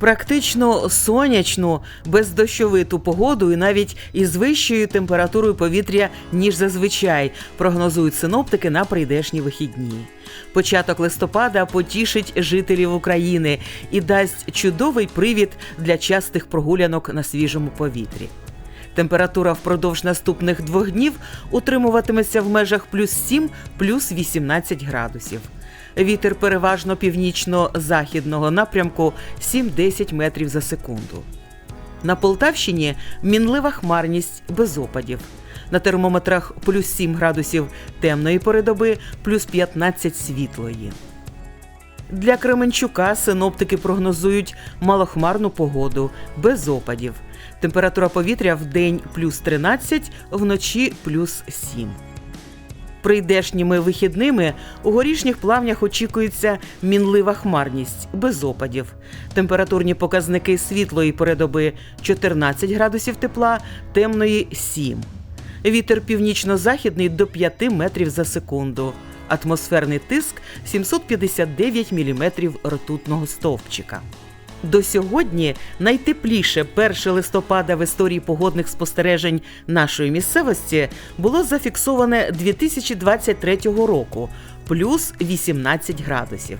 Практично сонячну, бездощовиту погоду і навіть із вищою температурою повітря, ніж зазвичай, прогнозують синоптики на прийдешні вихідні. Початок листопада потішить жителів України і дасть чудовий привід для частих прогулянок на свіжому повітрі. Температура впродовж наступних двох днів утримуватиметься в межах плюс 7, плюс 18 градусів. Вітер переважно північно-західного напрямку 7-10 метрів за секунду. На Полтавщині мінлива хмарність без опадів. На термометрах плюс 7 градусів темної пори доби, плюс 15 світлої. Для Кременчука синоптики прогнозують малохмарну погоду без опадів. Температура повітря в день плюс 13, вночі плюс 7. Прийдешніми вихідними у горішніх плавнях очікується мінлива хмарність без опадів. Температурні показники світлої передоби 14 градусів тепла, темної 7. Вітер північно-західний до 5 метрів за секунду. Атмосферний тиск 759 міліметрів ртутного стовпчика. До сьогодні найтепліше 1 листопада в історії погодних спостережень нашої місцевості було зафіксоване 2023 року плюс 18 градусів.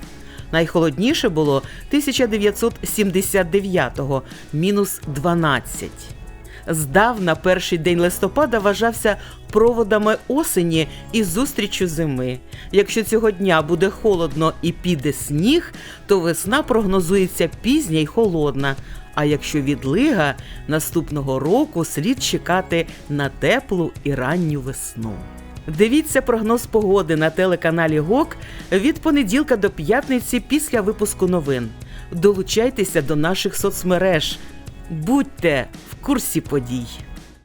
Найхолодніше було 1979-го мінус 12. Здавна перший день листопада вважався проводами осені і зустрічю зими. Якщо цього дня буде холодно і піде сніг, то весна прогнозується пізня й холодна. А якщо відлига, наступного року слід чекати на теплу і ранню весну. Дивіться прогноз погоди на телеканалі ГОК від понеділка до п'ятниці після випуску новин. Долучайтеся до наших соцмереж. Будьте в курсі подій.